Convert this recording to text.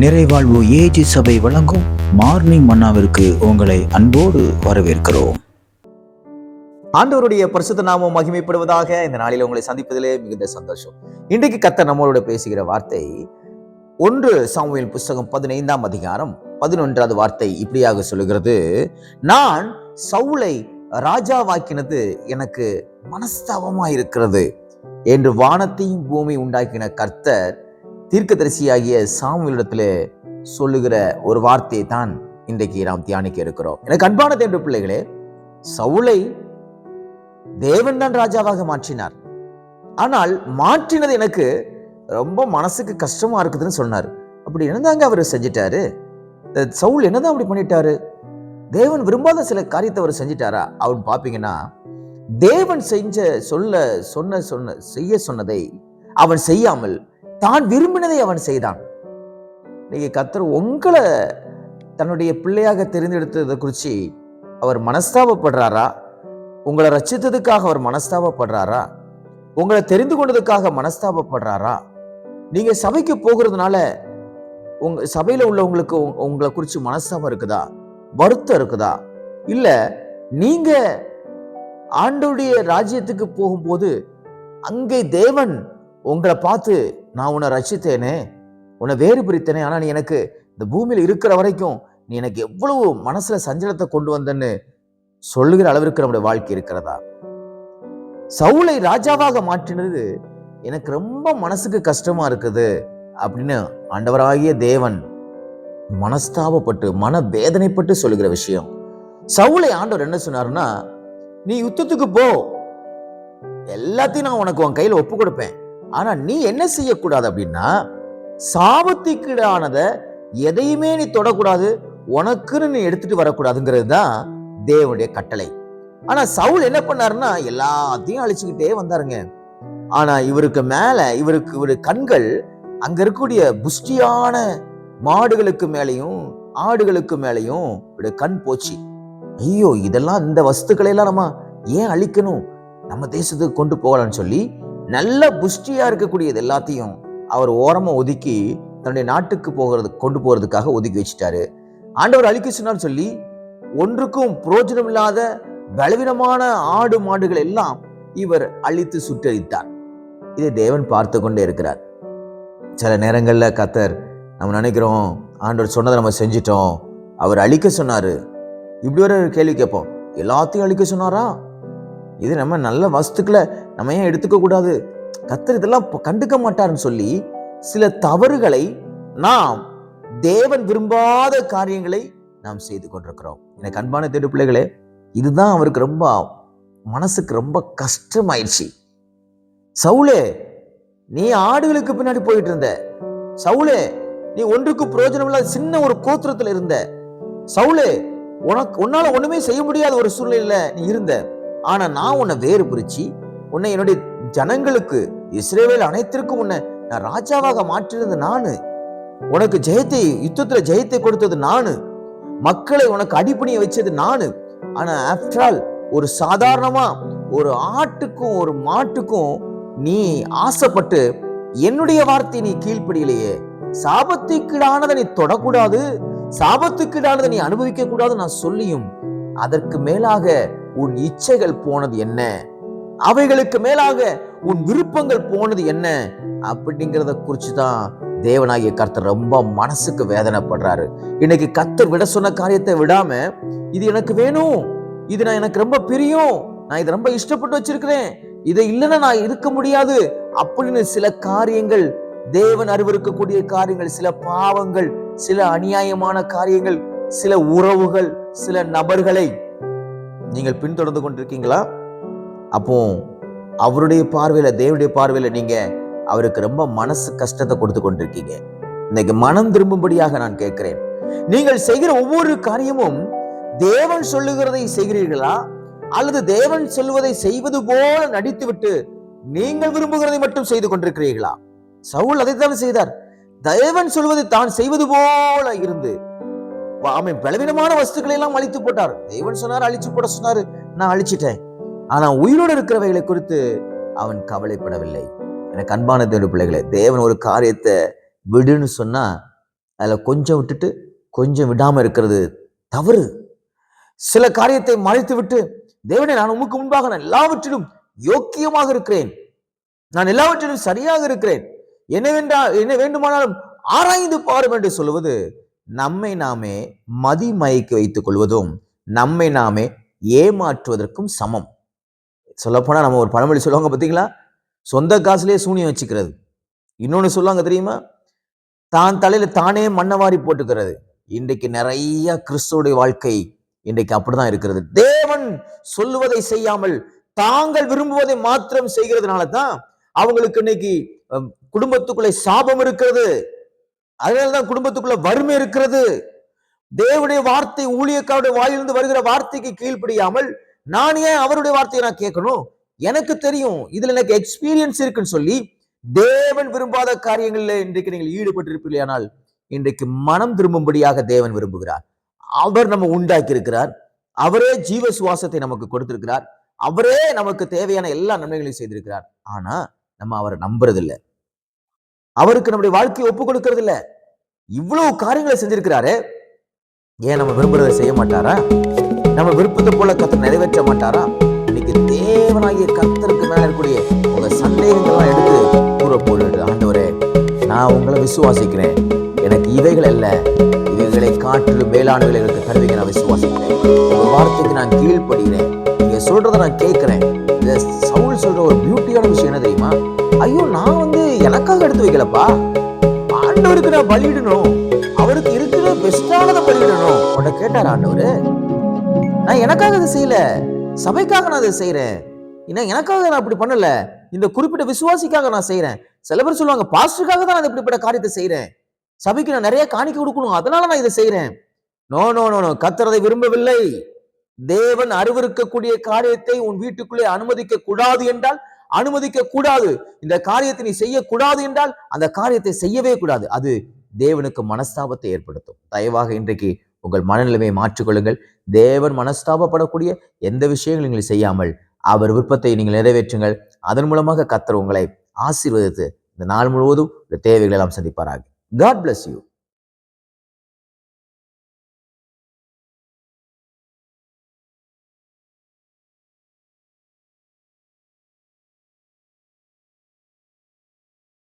நிறைவாழ்வு AG சபை வழங்கும் morning மன்னாவிற்கு உங்களை அன்போடு வரவேற்கிறோம். ஆண்டவருடைய பரிசுத்த நாமம் மகிமைப்படுவதாக இந்த நாளில் உங்களை சந்திப்பதிலே மிகுந்த சந்தோஷம். இன்றைக்கு கத்த நம்மளோட பேசுகிற வார்த்தை ஒன்று சாமுவேல் புஸ்தகம் பதினைந்தாம் அதிகாரம் பதினொன்றாவது வார்த்தை இப்படியாக சொல்லுகிறது. நான் சவுளை ராஜாவாக்கினது எனக்கு மனஸ்தாபமாக இருக்கிறது என்று வானத்தையும் பூமி உண்டாக்கின கர்த்தர் தீர்க்கதரிசியாகிய சாமுவேலிடத்திலே சொல்லுகிற ஒரு வார்த்தையை தான் இன்றைக்கு நாம் தியானிக்க இருக்கிறோம். எனக்கு அன்பான தேவ பிள்ளைகளே சவுளை தேவன் தான் ராஜாவாக மாற்றினார். ஆனால் மாற்றினது எனக்கு ரொம்ப மனசுக்கு கஷ்டமா இருக்குதுன்னு சொன்னார். அப்படி என்னதாங்க அவர் செஞ்சிட்டாரு? சவுல் என்னதான் அப்படி பண்ணிட்டாரு? தேவன் விரும்பாத சில காரியத்தை அவர் செஞ்சிட்டாரா? அப்படின்னு பார்ப்பீங்கன்னா தேவன் செஞ்ச சொல்ல சொன்ன சொன்ன செய்ய சொன்னதை அவன் செய்யாமல் தான் விரும்பினதை அவன் செய்தான். நீங்க கத்தர் உங்களை தன்னுடைய பிள்ளையாக தெரிந்தெடுத்ததை குறித்து அவர் மனஸ்தாபப்படுறாரா? உங்களை ரச்சித்ததுக்காக அவர் மனஸ்தாபப்படுறாரா? உங்களை தெரிந்து கொண்டதுக்காக மனஸ்தாபப்படுறாரா? நீங்க சபைக்கு போகிறதுனால உங்க சபையில உள்ளவங்களுக்கு உங்களை குறித்து மனஸ்தாபம் இருக்குதா? வருத்தம் இருக்குதா? இல்ல நீங்க ஆண்டோடைய ராஜ்யத்துக்கு போகும்போது அங்கே தேவன் உங்களை பார்த்து நான் உன்னை ரசித்தேனே உன்னை வேறு பிரித்தனே ஆனால் நீ எனக்கு இந்த பூமியில் இருக்கிற வரைக்கும் நீ எனக்கு எவ்வளவு மனசுல சஞ்சலத்தை கொண்டு வந்தன்னு சொல்லுகிற அளவிற்கு நம்முடைய வாழ்க்கை இருக்கிறதா? சவுளை ராஜாவாக மாற்றினது எனக்கு ரொம்ப மனசுக்கு கஷ்டமா இருக்குது அப்படின்னு ஆண்டவராகிய தேவன் மனஸ்தாபப்பட்டு மன வேதனைப்பட்டு சொல்லுகிற விஷயம். சவுளை ஆண்டவர் என்ன சொன்னாருன்னா நீ யுத்தத்துக்கு போ. எல்லாத்தையும் நான் உனக்கு உன் கையில் ஒப்பு கொடுப்பேன். ஆனால் நீ என்ன செய்யக்கூடாது அப்படின்னா சாபத்துக்கீடானத எதையுமே நீ தொடக்கூடாது உனக்குன்னு நீ எடுத்துட்டு வரக்கூடாதுங்கிறது தான் தேவனுடைய கட்டளை. ஆனால் சவுல் என்ன பண்ணாருன்னா எல்லாத்தையும் அழிச்சுக்கிட்டே வந்தாருங்க. ஆனால் இவருக்கு மேலே இவருக்கு இவரு கண்கள் அங்கே இருக்கக்கூடிய புஷ்டியான மாடுகளுக்கு மேலேயும் ஆடுகளுக்கு மேலேயும் இவருடைய கண் போச்சு. ஐயோ இதெல்லாம் இந்த வஸ்துக்களை எல்லாம் நம்ம ஏன் அழிக்கணும்? நம்ம தேசத்துக்கு கொண்டு போகலாம்னு சொல்லி நல்ல புஷ்டியாக இருக்கக்கூடியது எல்லாத்தையும் அவர் ஓரமாக ஒதுக்கி தன்னுடைய நாட்டுக்கு போகிறது கொண்டு போகிறதுக்காக ஒதுக்கி வச்சுட்டாரு. ஆண்டவர் அழிக்க சொன்னார் சொல்லி ஒன்றுக்கும் புரோஜனம் இல்லாத பலவீனமான ஆடு மாடுகள் எல்லாம் இவர் அழித்து சுட்டரித்தார். இதை தேவன் பார்த்து கொண்டே இருக்கிறார். சில நேரங்களில் கத்தர் நம்ம நினைக்கிறோம் ஆண்டவர் சொன்னதை நம்ம செஞ்சிட்டோம். அவர் அழிக்க சொன்னார். இப்படி ஒரு கேள்வி கேட்போம். எல்லாத்தையும் அழிக்க சொன்னாரா? இது நம்ம நல்ல வஸ்துக்களை நம்ம ஏன் எடுத்துக்கக்கூடாது கத்தர் இதெல்லாம் கண்டுக்க மாட்டாருன்னு சொல்லி சில தவறுகளை நாம் தேவன் விரும்பாத காரியங்களை நாம் செய்து கொண்டிருக்கிறோம். எனக்கு அன்பான தேடு பிள்ளைகளே இதுதான் அவருக்கு ரொம்ப மனசுக்கு ரொம்ப கஷ்டமாயிடுச்சு. சவுலே நீ ஆடுகளுக்கு பின்னாடி போயிட்டு இருந்த சவுலே நீ ஒன்றுக்கு பிரயோஜனம் இல்லாத சின்ன ஒரு கோத்திரத்துல இருந்த. சவுலே உனக்கு உன்னால ஒண்ணுமே செய்ய முடியாத ஒரு சூழ்நிலையில நீ இருந்த. ஆனால் நான் உன்னை வேறு பிரித்து உன்னை என்னுடைய ஜனங்களுக்கு இஸ்ரேவேல் அனைத்திற்கும் உன்னை நான் ராஜாவாக மாற்றியிருந்தது நானு. உனக்கு ஜெயத்தை யுத்தத்தில் ஜெயத்தை கொடுத்தது நானு. மக்களை உனக்கு அடிப்பணிய வச்சது நானு. ஆனால் ஆஃப்டர் ஆல் ஒரு சாதாரணமாக ஒரு ஆட்டுக்கும் ஒரு மாட்டுக்கும் நீ ஆசைப்பட்டு என்னுடைய வார்த்தை நீ கீழ்ப்படியிலேயே. சாபத்துக்கீடானதை நீ தொடக்கூடாது. சாபத்துக்கீடானதை நீ அனுபவிக்க கூடாது நான் சொல்லியும் அதற்கு மேலாக உன் இச்சைகள் போனது என்ன? அவைகளுக்கு மேலாக உன் விருப்பங்கள் போனது என்ன? அப்படிங்கிறத குறித்து தான் தேவனாகிய கர்த்தர் ரொம்ப மனசுக்கு வேதனைப்படுறாரு. இன்னைக்கு கர்த்தர் விட சொன்ன காரியத்தை விடாம இது எனக்கு வேணும் இது நான் எனக்கு ரொம்ப பிரியம் நான் இதை ரொம்ப இஷ்டப்பட்டு வச்சிருக்கிறேன் இதை இல்லைன்னா நான் இருக்க முடியாது அப்படின்னு சில காரியங்கள் தேவன் அறிவிருக்கக்கூடிய காரியங்கள் சில பாவங்கள் சில அநியாயமான காரியங்கள் சில உறவுகள் சில நபர்களை நீங்கள் பின்தொடர்ந்து கொண்டிருக்கீங்களா? அப்போ அவருடைய பார்வையில் தேவனுடைய பார்வையில் நீங்கள் அவருக்கு ரொம்ப மனசு கஷ்டத்தை கொடுத்து கொண்டிருக்கீங்க. இன்னைக்கு மனம் திரும்பும்படியாக நான் கேட்கிறேன். நீங்கள் செய்கிற ஒவ்வொரு காரியமும் தேவன் சொல்லுகிறதை செய்கிறீர்களா? அல்லது தேவன் சொல்வதை செய்வது போல நடித்துவிட்டு நீங்கள் விரும்புகிறதை மட்டும் செய்து கொண்டிருக்கிறீர்களா? சவுல் அதைத்தான் செய்தார். தேவன் சொல்வதை தான் செய்வது போல இருந்து அவன் பலவீனமான வஸ்துக்களை எல்லாம் அழித்து போட்டார். தேவன் சொன்னார் அழிச்சு போட சொன்னாரு. நான் அழிச்சிட்டேன். ஆனா உயிரோடு இருக்கிறவைகளை குறித்து அவன் கவலைப்படவில்லை. எனக்கு அன்பான தேவ பிள்ளைகளே தேவன் ஒரு காரியத்தை விடுன்னு சொன்னா அதில் கொஞ்சம் விட்டுட்டு கொஞ்சம் விடாம இருக்கிறது தவறு. சில காரியத்தை மறைத்து விட்டு தேவனே நான் உமக்கு முன்பாக நான் எல்லாவற்றிலும் யோக்கியமாக இருக்கிறேன். நான் எல்லாவற்றிலும் சரியாக இருக்கிறேன். என்னவென்றால் என்ன வேண்டுமானாலும் ஆராய்ந்து பாரும் என்று சொல்லுவது நம்மை நாமே மதிமயக்கி வைத்துக் கொள்வதும் நம்மை நாமே ஏமாற்றுவதற்கும் சமம். சொல்லப்போனால் நம்ம ஒரு பழமொழி சொல்லுவாங்க பார்த்தீங்களா சொந்த காசுலேயே சூனியம் வச்சுக்கிறது. இன்னொன்று சொல்லுவாங்க தெரியுமா? தான் தலையில் தானே மண்ணவாரி போட்டுக்கிறது. இன்றைக்கு நிறைய கிறிஸ்துவோடைய வாழ்க்கை இன்றைக்கு அப்படிதான் இருக்கிறது. தேவன் சொல்லுவதை செய்யாமல் தாங்கள் விரும்புவதை மாத்திரம் செய்கிறதுனால தான் அவங்களுக்கு இன்னைக்கு குடும்பத்துக்குள்ளே சாபம் இருக்கிறது. அதனாலதான் குடும்பத்துக்குள்ள வறுமை இருக்கிறது. தேவனுடைய வார்த்தை ஊழியக்காருடைய வாயிலிருந்து வருகிற வார்த்தைக்கு கீழ்ப்படியாமல் நான் ஏன் அவருடைய வார்த்தையை நான் கேட்கணும்? எனக்கு தெரியும். இதுல எனக்கு எக்ஸ்பீரியன்ஸ் இருக்குன்னு சொல்லி தேவன் விரும்பாத காரியங்களில் இன்றைக்கு நீங்கள் ஈடுபட்டிருப்பீர்களானால் இன்றைக்கு மனம் திரும்பும்படியாக தேவன் விரும்புகிறார். அவர் நம்ம உண்டாக்கி இருக்கிறார் அவரே ஜீவ சுவாசத்தை நமக்கு கொடுத்திருக்கிறார். அவரே நமக்கு தேவையான எல்லா நன்மைகளையும் செய்திருக்கிறார். ஆனா நம்ம அவரை நம்புறதில்ல. அவருக்கு நம்முடைய வாழ்க்கையை ஒப்பு கொடுக்கறது இல்ல. இவ்வளவு காரியங்களை செஞ்சிருக்கிறாரு. ஏன் நம்ம விரும்புறதை செய்ய மாட்டாரா? நம்ம விருப்பத்தை போல கத்தர் நிறைவேற்ற மாட்டாரா? இன்னைக்கு தேவனாகிய கத்தருக்கு மேல இருக்கக்கூடிய உங்க சந்தேகங்கள்லாம் எடுத்து கூற போடுறது ஆண்டவரே நான் உங்களை விசுவாசிக்கிறேன். எனக்கு இவைகள் அல்ல. இவைகளை காட்டிலும் மேலானவர்கள் எனக்கு தருவீங்க. நான் விசுவாசிக்கிறேன். உங்க வார்த்தைக்கு நான் கீழ்ப்படுகிறேன். நீங்க சொல்றதை நான் கேட்கிறேன். இந்த சவுல் சொல்ற ஒரு பியூட்டியான விஷயம் என்ன தெரியுமா? எனக்காக எடுத்து வைக்கலப்பா. ஆண்டவருக்கு நான் பலியிடணும். அவருக்கு இருக்கிற பெஸ்டானதை பலியிடணும். உன்னை கேட்டார் ஆண்டவரு? நான் எனக்காக அதை செய்யல. சபைக்காக நான் அதை செய்யறேன். ஏன்னா எனக்காக நான் அப்படி பண்ணல. இந்த குறிப்பிட்ட விசுவாசிக்காக நான் செய்யறேன். சில பேர் சொல்லுவாங்க பாஸ்டருக்காக தான் நான் இப்படிப்பட்ட காரியத்தை செய்யறேன். சபைக்கு நான் நிறைய காணிக்க கொடுக்கணும். அதனால நான் இதை செய்யறேன். No no no no. கத்துறதை விரும்பவில்லை. தேவன் அறிவிருக்கக்கூடிய காரியத்தை உன் வீட்டுக்குள்ளே அனுமதிக்க கூடாது என்றால் அனுமதிக்க கூடாது. இந்த காரியத்தை நீ செய்யக்கூடாது என்றால் அந்த காரியத்தை செய்யவே கூடாது. அது தேவனுக்கு மனஸ்தாபத்தை ஏற்படுத்தும். தயவாக இன்றைக்கு உங்கள் மனநிலைமையை மாற்றிக்கொள்ளுங்கள். தேவன் மனஸ்தாபப்படக்கூடிய எந்த விஷயங்களும் நீங்கள் செய்யாமல் அவர் விருப்பத்தை நீங்கள் நிறைவேற்றுங்கள். அதன் மூலமாக கத்தர் உங்களை ஆசீர்வதித்து இந்த நாள் முழுவதும் இந்த தேவைகளை எல்லாம் சந்திப்பாராக. God bless you